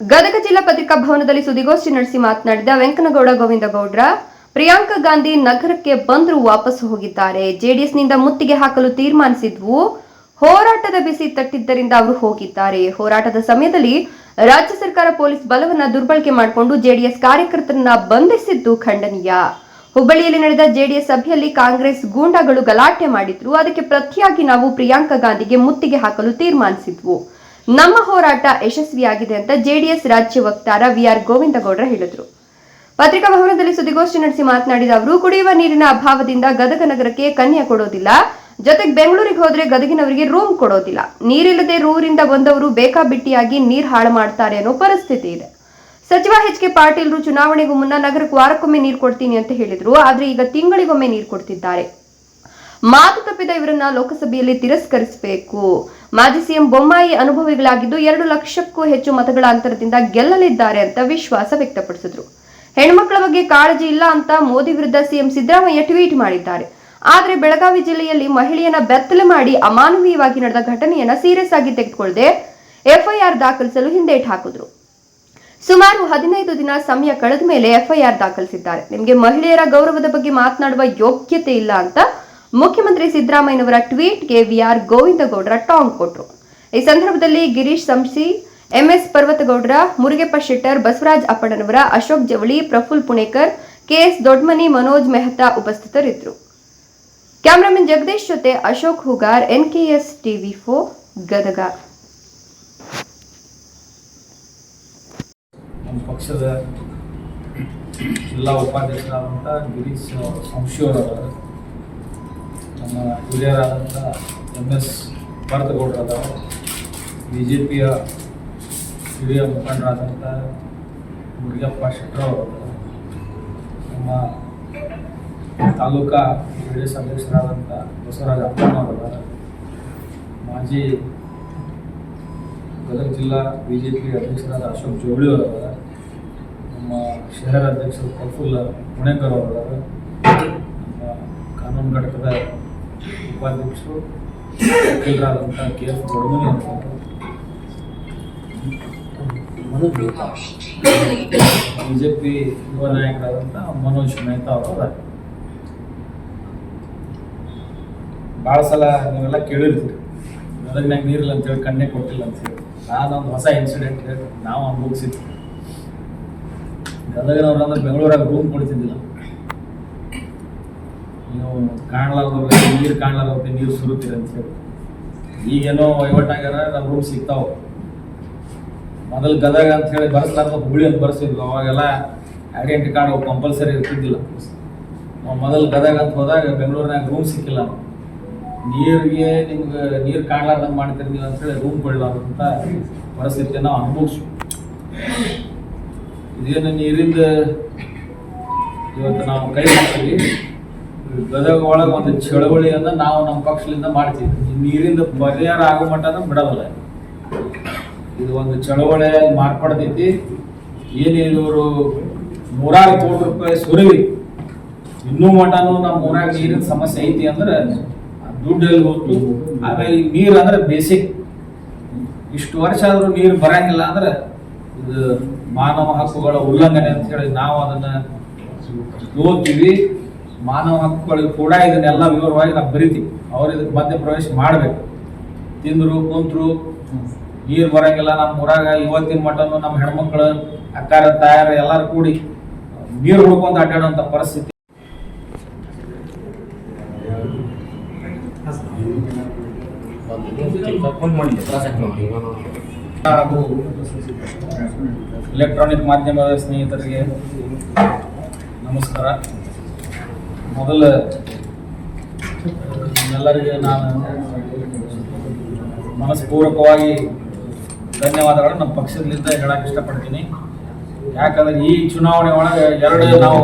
ಗದಗ ಜಿಲ್ಲಾ ಪತ್ರಿಕಾ ಭವನದಲ್ಲಿ ಸುದ್ದಿಗೋಷ್ಠಿ ನಡೆಸಿ ಮಾತನಾಡಿದ ವೆಂಕನಗೌಡ ಗೋವಿಂದ ಗೌಡ್ರ, ಪ್ರಿಯಾಂಕಾ ಗಾಂಧಿ ನಗರಕ್ಕೆ ಬಂದರೂ ವಾಪಸ್ ಹೋಗಿದ್ದಾರೆ. ಜೆಡಿಎಸ್ನಿಂದ ಮುತ್ತಿಗೆ ಹಾಕಲು ತೀರ್ಮಾನಿಸಿದ್ವು. ಹೋರಾಟದ ಬಿಸಿ ತಟ್ಟಿದ್ದರಿಂದ ಅವರು ಹೋಗಿದ್ದಾರೆ. ಹೋರಾಟದ ಸಮಯದಲ್ಲಿ ರಾಜ್ಯ ಸರ್ಕಾರ ಪೊಲೀಸ್ ಬಲವನ್ನ ದುರ್ಬಳಕೆ ಮಾಡಿಕೊಂಡು ಜೆಡಿಎಸ್ ಕಾರ್ಯಕರ್ತರನ್ನ ಬಂಧಿಸಿದ್ದು ಖಂಡನೀಯ. ಹುಬ್ಬಳ್ಳಿಯಲ್ಲಿ ನಡೆದ ಜೆಡಿಎಸ್ ಸಭೆಯಲ್ಲಿ ಕಾಂಗ್ರೆಸ್ ಗೂಂಡಾಗಳು ಗಲಾಟೆ ಮಾಡಿದ್ರು. ಅದಕ್ಕೆ ಪ್ರತಿಯಾಗಿ ನಾವು ಪ್ರಿಯಾಂಕಾ ಗಾಂಧಿಗೆ ಮುತ್ತಿಗೆ ಹಾಕಲು ತೀರ್ಮಾನಿಸಿದ್ವು. ನಮ್ಮ ಹೋರಾಟ ಯಶಸ್ವಿಯಾಗಿದೆ ಅಂತ ಜೆಡಿಎಸ್ ರಾಜ್ಯ ವಕ್ತಾರ ವಿಆರ್ ಗೋವಿಂದಗೌಡರ ಹೇಳಿದರು. ಪತ್ರಿಕಾ ಭವನದಲ್ಲಿ ಸುದ್ದಿಗೋಷ್ಠಿ ನಡೆಸಿ ಮಾತನಾಡಿದ ಅವರು, ಕುಡಿಯುವ ನೀರಿನ ಅಭಾವದಿಂದ ಗದಗ ನಗರಕ್ಕೆ ಕನ್ಯಾ ಕೊಡೋದಿಲ್ಲ. ಜೊತೆಗೆ ಬೆಂಗಳೂರಿಗೆ ಹೋದ್ರೆ ಗದಗಿನವರಿಗೆ ರೂಮ್ ಕೊಡೋದಿಲ್ಲ. ನೀರಿಲ್ಲದೆ ರೂರಿಂದ ಬಂದವರು ಬೇಕಾಬಿಟ್ಟಿಯಾಗಿ ನೀರು ಹಾಳು ಮಾಡ್ತಾರೆ ಅನ್ನೋ ಪರಿಸ್ಥಿತಿ ಇದೆ. ಸಚಿವ ಎಚ್ ಕೆ ಪಾಟೀಲ್ರು ಚುನಾವಣೆಗೂ ಮುನ್ನ ನಗರಕ್ಕೆ ವಾರಕ್ಕೊಮ್ಮೆ ನೀರು ಕೊಡ್ತೀನಿ ಅಂತ ಹೇಳಿದ್ರು. ಆದ್ರೆ ಈಗ ತಿಂಗಳಿಗೊಮ್ಮೆ ನೀರು ಕೊಡ್ತಿದ್ದಾರೆ. ಮಾತು ತಪ್ಪಿದ ಇವರನ್ನ ಲೋಕಸಭೆಯಲ್ಲಿ ತಿರಸ್ಕರಿಸಬೇಕು. ಮಾಜಿ ಸಿಎಂ ಬೊಮ್ಮಾಯಿ ಅನುಭವಿಗಳಾಗಿದ್ದು ಎರಡು ಲಕ್ಷಕ್ಕೂ ಹೆಚ್ಚು ಮತಗಳ ಅಂತರದಿಂದ ಗೆಲ್ಲಲಿದ್ದಾರೆ ಅಂತ ವಿಶ್ವಾಸ ವ್ಯಕ್ತಪಡಿಸಿದ್ರು. ಹೆಣ್ಮಕ್ಳ ಬಗ್ಗೆ ಕಾಳಜಿ ಇಲ್ಲ ಅಂತ ಮೋದಿ ವಿರುದ್ಧ ಸಿಎಂ ಸಿದ್ದರಾಮಯ್ಯ ಟ್ವೀಟ್ ಮಾಡಿದ್ದಾರೆ. ಆದ್ರೆ ಬೆಳಗಾವಿ ಜಿಲ್ಲೆಯಲ್ಲಿ ಮಹಿಳೆಯನ್ನ ಬೆತ್ತಲೆ ಮಾಡಿ ಅಮಾನವೀಯವಾಗಿ ನಡೆದ ಘಟನೆಯನ್ನ ಸೀರಿಯಸ್ ಆಗಿ ತೆಗೆದುಕೊಳ್ಳದೆ ಎಫ್ಐಆರ್ ದಾಖಲಿಸಲು ಹಿಂದೇಟ್ ಹಾಕಿದ್ರು. ಸುಮಾರು ಹದಿನೈದು ದಿನ ಸಮಯ ಕಳೆದ ಮೇಲೆ ಎಫ್ಐಆರ್ ದಾಖಲಿಸಿದ್ದಾರೆ. ನಿಮಗೆ ಮಹಿಳೆಯರ ಗೌರವದ ಬಗ್ಗೆ ಮಾತನಾಡುವ ಯೋಗ್ಯತೆ ಇಲ್ಲ ಅಂತ ಮುಖ್ಯಮಂತ್ರಿ ಸಿದ್ದರಾಮಯ್ಯನವರ ಟ್ವೀಟ್ಗೆ ವಿಆರ್ ಗೋವಿಂದಗೌಡರ ಟಾಂಗ್ ಕೊಟ್ಟರು ಈ ಸಂದರ್ಭದಲ್ಲಿ ಗಿರೀಶ್ ಸಂಶಿ, ಎಂಎಸ್ ಪರ್ವತಗೌಡರ, ಮುರುಗೆಪ್ಪ ಶೆಟ್ಟರ್, ಬಸವರಾಜ್ ಅಪ್ಪಣ್ಣನವರ, ಅಶೋಕ್ ಜವಳಿ, ಪ್ರಫುಲ್ ಪುಣೇಕರ್, ಕೆಎಸ್ ದೊಡ್ಮನಿ, ಮನೋಜ್ ಮೆಹ್ತಾ ಉಪಸ್ಥಿತರಿದ್ದರು. ಕ್ಯಾಮರಾಮನ್ ಜಗದೀಶ್ ಜೊತೆ ಅಶೋಕ್ ಹುಗಾರ್, ಎನ್ಕೆಎಸ್ ಟಿವಿ ಫೋ ಗದಗ. ನಮ್ಮ ಪಕ್ಷದ ಜಿಲ್ಲಾ ಉಪಾಧ್ಯಕ್ಷರಾದಂಥ ಗಿರೀಶ್ ಸಂಶಿಯವರವರು ನಮ್ಮ ಹಿರಿಯರಾದಂಥ ಎಂ ಎಸ್ ಭಾರತಗೌಡರಾದವರು ಬಿ ಜೆ ಪಿಯ ಹಿರಿಯ ಮುಖಂಡರಾದಂಥ ಮುರುಗಪ್ಪ ಶೆಟ್ಟರವರು ನಮ್ಮ ತಾಲೂಕಾ ಎಸ್ ಅಧ್ಯಕ್ಷರಾದಂಥ ಬಸವರಾಜ ಅಪ್ಪನವರದ ಮಾಜಿ ಗದಗ ಜಿಲ್ಲಾ ಬಿ ಜೆ ಪಿ ಅಧ್ಯಕ್ಷರಾದ ಅಶೋಕ್ ಜೋಳಿ ಅವರವರ ನಮ್ಮ ಶಹರ ಅಧ್ಯಕ್ಷರು ಪ್ರಫುಲ್ಲ ಪುಣೇಕರ್ ಅವರವರ ನಮ್ಮ ಕಾನೂನು ಘಟಕದ ಉಪಾಧ್ಯಕ್ಷರು ವಕೀಲರಾದಂಥ ಕೆ ಎಫ್ ದೊಡ್ಮನಿ ಅವರು ಬಿ ಜೆ ಪಿ ಯುವ ನಾಯಕರಾದಂಥ ಮನೋಜ್ ಮೆಹ್ತಾ ಅವರು ಭಾಳ ಸಲ ನೀವೆಲ್ಲ ಕೇಳಿರ್ತೀರಿ. ಗದಗ್ನಾಗ ನೀರಿಲ್ಲ ಅಂತೇಳಿ ಕಣ್ಣೆ ಕೊಟ್ಟಿಲ್ಲ ಅಂತ ಹೇಳಿ. ನಾನೊಂದು ಹೊಸ ಇನ್ಸಿಡೆಂಟ್ ಹೇಳಿ ನಾವು ಅನುಭವಿಸಿದ್ವಿ. ಗದಗಿನವ್ರು ಅಂದ್ರೆ ಬೆಂಗಳೂರಾಗ ರೂಮ್ ಕೊಡ್ತಿದ್ದಿಲ್ಲ. ನೀವು ಕಾಣ್ಲಾರ್ದ ನೀರು ಕಾಣ್ಲಾರ್ದ ನೀರು ಸುರುತ್ತೀರಿ ಅಂತ ಹೇಳಿ. ಈಗೇನೋ ವಹಿವಾಟಾಗ್ಯಾರ ನಮ್ಮ ರೂಮ್ ಸಿಗ್ತಾವೆ. ಮೊದಲು ಗದಗ ಅಂತ ಹೇಳಿ ಬರ್ಸ್ಲಾರ್ದ ಹುಳಿ ಅಂತ ಬರ್ಸಿದ್ವಿ ಅವಾಗೆಲ್ಲ ಐಡೆಂಟಿ ಕಾರ್ಡ್ ಕಂಪಲ್ಸರಿ ಇರ್ತಿದ್ದಿಲ್ಲ. ನಾವು ಮೊದಲು ಗದಗ ಅಂತ ಹೋದಾಗ ಬೆಂಗಳೂರಿನಾಗ ರೂಮ್ ಸಿಕ್ಕಿಲ್ಲ ನಾವು ನೀರಿಗೆ ನಿಮ್ಗೆ ನೀರು ಕಾಣ್ಲಾರ್ದಂಗೆ ನೀವು ಅಂತೇಳಿ ರೂಮ್ ಕೊಡಲಾರ್ದಂಥ ಪರಿಸ್ಥಿತಿ ನಾವು ಅನುಭವಿಸ್ವಿ ಇದೇನು ನೀರಿಂದ ಇವತ್ತು ನಾವು ಕೈ ಹಾಕ್ತೀವಿ. ಗದಗ ಒಳಗೆ ಒಂದು ಚಳವಳಿಯನ್ನ ನಾವು ನಮ್ಮ ಪಕ್ಷದಿಂದ ಮಾಡ್ತೀವಿ. ಈ ನೀರಿಂದ ಪರಿಹಾರ ಆಗೋ ಮಟ್ಟನ ಬಿಡೋದಿಲ್ಲ ಇದು ಒಂದು ಚಳವಳಿ ಮಾರ್ಪಡ್ತೈತಿ. ಏನೇನು ಇವರು ನೂರಾರು ಕೋಟಿ ರೂಪಾಯಿ ಸುರಿವಿ. ಇನ್ನೂ ಮಟನು ನಮ್ಮ ಊರಾಗ ನೀರಿನ ಸಮಸ್ಯೆ ಐತಿ ಅಂದ್ರೆ ಆ ದುಡ್ಡು ಎಲ್ಲಿ ಹೋಗ್ತು? ಆಮೇಲೆ ನೀರು ಅಂದ್ರೆ ಬೇಸಿಕ್ ಇಷ್ಟು ವರ್ಷ ಆದರೂ ನೀರು ಬರಂಗಿಲ್ಲ ಅಂದ್ರೆ ಇದು ಮಾನವ ಹಕ್ಕುಗಳ ಉಲ್ಲಂಘನೆ ಅಂತ ಹೇಳಿ ನಾವು ಅದನ್ನ ಓದ್ತೀವಿ ಮಾನವ ಹಕ್ಕುಗಳಿಗೆ ಕೂಡ ಇದನ್ನೆಲ್ಲ ವಿವರವಾಗಿ ನಾವು ಬರಿತೀವಿ. ಅವ್ರು ಇದಕ್ಕೆ ಮಧ್ಯ ಪ್ರವೇಶ ಮಾಡಬೇಕು. ತಿಂದರು, ಕುಂತರು, ನೀರು ಬರೋಂಗಿಲ್ಲ ನಮ್ಮ ಊರಾಗ, ಇವತ್ತಿನ ಮಟ್ಟನು ನಮ್ಮ ಹೆಣ್ಮಕ್ಳು, ಅಕ್ಕಾರ, ತಾಯಾರ ಎಲ್ಲರೂ ಕೂಡಿ ನೀರು ಹುಡ್ಕೊಂಡು ಅಡ್ಡಾಡುವಂಥ ಪರಿಸ್ಥಿತಿ. ಎಲೆಕ್ಟ್ರಾನಿಕ್ ಮಾಧ್ಯಮದ ಸ್ನೇಹಿತರಿಗೆ ನಮಸ್ಕಾರ. ಮೊದಲ ಎಲ್ಲರಿಗೆ ನಾನು ಮನಸ್ಪೂರ್ವಕವಾಗಿ ಧನ್ಯವಾದಗಳನ್ನು ನಮ್ಮ ಪಕ್ಷದಿಂದ ಹೇಳಕ್ಕೆ ಇಷ್ಟಪಡ್ತೀನಿ. ಯಾಕಂದ್ರೆ ಈ ಚುನಾವಣೆ ಒಳಗೆ ಎರಡು ನಾವು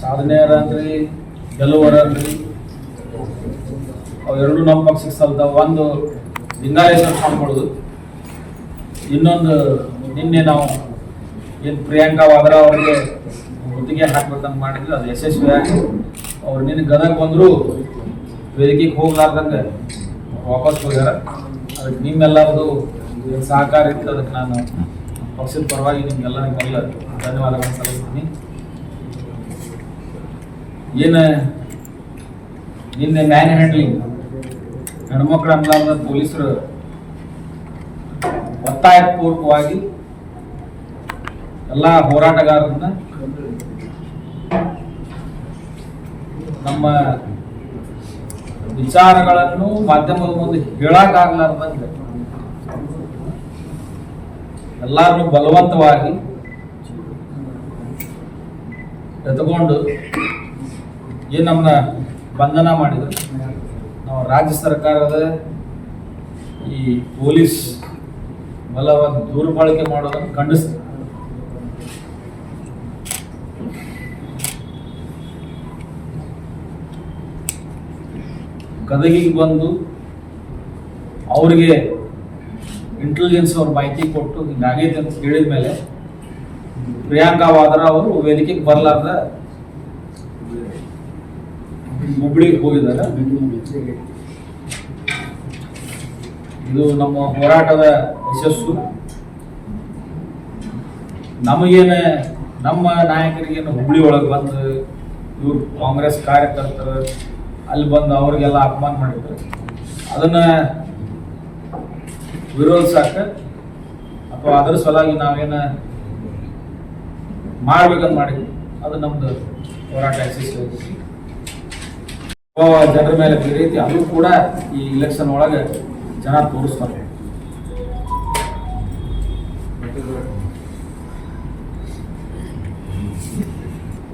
ಸಾಧನೆಯರಾಗ್ರಿ ಗೆಲುವರಾಗ್ರಿ ಅವೆರಡು ನಮ್ಮ ಪಕ್ಷಕ್ಕೆ ಸಲ್ತ. ಒಂದು ಲಿಂಗಾಯತ ಮಾಡ್ಕೊಳ್ಳೋದು ಇನ್ನೊಂದು ನಿನ್ನೆ ನಾವು ಏನು ಪ್ರಿಯಾಂಕಾ ವಾದ್ರಾ ಅವರಿಗೆ ಗುತ್ತಿಗೆ ಹಾಕ್ಬೇಕಂತ ಮಾಡಿದ್ರು ಅದು ಯಶಸ್ವಿಯಾಗಿ ಅವ್ರು ನಿನ್ನ ಗದಗ ಬಂದ್ರು, ವೇದಿಕೆಗೆ ಹೋಗ್ಲಾರ್ದಂಗೆ ವಾಪಸ್ ಹೋಗ್ಯಾರ. ಅದಕ್ಕೆ ನಿಮ್ಮೆಲ್ಲರದು ಸಹಕಾರ ಇತ್ತು, ಅದಕ್ಕೆ ನಾನು ಪಕ್ಷದ ಪರವಾಗಿ ನಿಮ್ಗೆಲ್ಲ ನಿಮ್ಗೆಲ್ಲ ಧನ್ಯವಾದಗಳನ್ನು ಸಲ್ಲಿಸ್ತೀನಿ. ಏನು, ನಿನ್ನೆ ಮ್ಯಾನ್ ಹ್ಯಾಂಡ್ಲಿಂಗ್, ಹೆಣ್ಮಕ್ಳು ಅನ್ಲಾರ್ದ ಪೊಲೀಸರು ಒತ್ತಾಯಪೂರ್ವಕವಾಗಿ ಎಲ್ಲ ಹೋರಾಟಗಾರರನ್ನ ನಮ್ಮ ವಿಚಾರಗಳನ್ನು ಮಾಧ್ಯಮದ ಮುಂದೆ ಹೇಳಕ್ಕಾಗಲಾರ್ದಂಗೆ ಎಲ್ಲರನ್ನು ಬಲವಂತವಾಗಿ ಎತ್ಕೊಂಡು ಏನು ನಮ್ಮನ್ನ ಬಂಧನ ಮಾಡಿದ್ರು? ನಾವು ರಾಜ್ಯ ಸರ್ಕಾರದ ಈ ಪೊಲೀಸ್ ಬಲವನ್ನು ದುರ್ಬಳಕೆ ಮಾಡೋದನ್ನು ಖಂಡಿಸ್ತೀವಿ. ಗದಗಿಗೆ ಬಂದು ಅವರಿಗೆ ಇಂಟೆಲಿಜೆನ್ಸ್ ಅವ್ರ ಮಾಹಿತಿ ಕೊಟ್ಟು ಹಿಂಗಾಗೈತೆ ಅಂತ ಹೇಳಿದ ಮೇಲೆ ಪ್ರಿಯಾಂಕಾ ವಾದ್ರಾ ಅವರು ವೇದಿಕೆಗೆ ಬರಲಾರ್ದ ಹುಬ್ಳಿಗೆ ಹೋಗಿದ್ದಾರೆ. ಇದು ನಮ್ಮ ಹೋರಾಟದ ಯಶಸ್ಸು. ನಮಗೇನ ನಮ್ಮ ನಾಯಕರಿಗೇನು ಹುಬ್ಳಿ ಒಳಗೆ ಬಂದು ಇವ್ರು ಕಾಂಗ್ರೆಸ್ ಕಾರ್ಯಕರ್ತರು ಅಲ್ಲಿ ಬಂದು ಅವ್ರಿಗೆಲ್ಲ ಅಪಮಾನ ಮಾಡಿದ್ರು. ಅದನ್ನ ವಿರೋಧಿಸಾಕ ಅಥವಾ ಅದರ ಸಲುವಾಗಿ ನಾವೇನ ಮಾಡ್ಬೇಕಂತ ಮಾಡಿದ್ವಿ. ಅದು ನಮ್ದು ಹೋರಾಟ ಜನರ ಮೇಲೆ ಪ್ರೀತಿ ಅದು ಕೂಡ ಈ ಇಲೆಕ್ಷನ್ ಒಳಗೆ ಜನ ತೋರಿಸ್ತಾರೆ.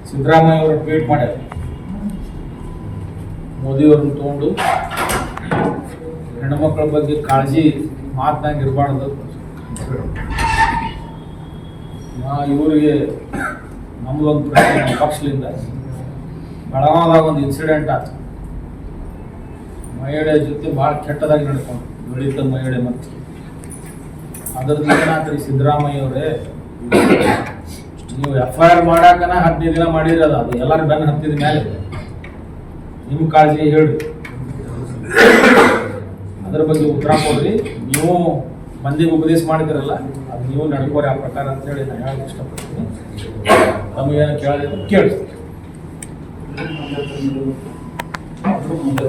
ಸಿದ್ದರಾಮಯ್ಯ ಅವರು ಟ್ವೀಟ್ ಮಾಡ್ಯಾರ. ಮೋದಿ ತೊಗೊಂಡು ಹೆಣ್ಮಕ್ಳ ಬಗ್ಗೆ ಕಾಳಜಿ ಮಾತನಾಗಿ ಇರಬಾರ್ದು. ಇವರಿಗೆ ನಮ್ಗೊಂದು ಪ್ರಶ್ನೆ ಪಕ್ಷದಿಂದ. ಬೆಳಗಾವದಾಗ ಒಂದು ಇನ್ಸಿಡೆಂಟ್ ಆಯ್ತು ಮಹಿಳೆ ಜೊತೆ ಭಾಳ ಕೆಟ್ಟದಾಗಿ ನಡ್ಕೊಂಡು ದಲಿತ ಮಹಿಳೆ ಮತ್ತು. ಅದ್ರದ್ದು ಏನಾಗ್ತದೆ ಸಿದ್ದರಾಮಯ್ಯ ಅವರೇ? ನೀವು ಎಫ್ ಐ ಆರ್ ಮಾಡಾಕನ ಹದಿನೈದು ದಿನ ಮಾಡಿರೋದು ಅದು. ಎಲ್ಲರೂ ಬೆನ್ನ ಹತ್ತಿದ ಮೇಲೆ ನಿಮ್ಮ ಕಾಳಜಿ ಹೇಳಿ. ಅದ್ರ ಬಗ್ಗೆ ಉತ್ತರ ಕೊಡ್ರಿ. ನೀವು ಮಂದಿಗೆ ಉಪದೇಶ ಮಾಡಿದಿರಲ್ಲ ಅದು ನೀವು ನಡ್ಕೋರಿ ಆ ಪ್ರಕಾರ ಅಂತ ಹೇಳಿ ನಾನು ಹೇಳಕ್ ಇಷ್ಟಪಡ್ತೀನಿ. ನಮಗೇನು ಕೇಳಿದ್ರೆ ಕೇಳಿ. ಮುಂದೆ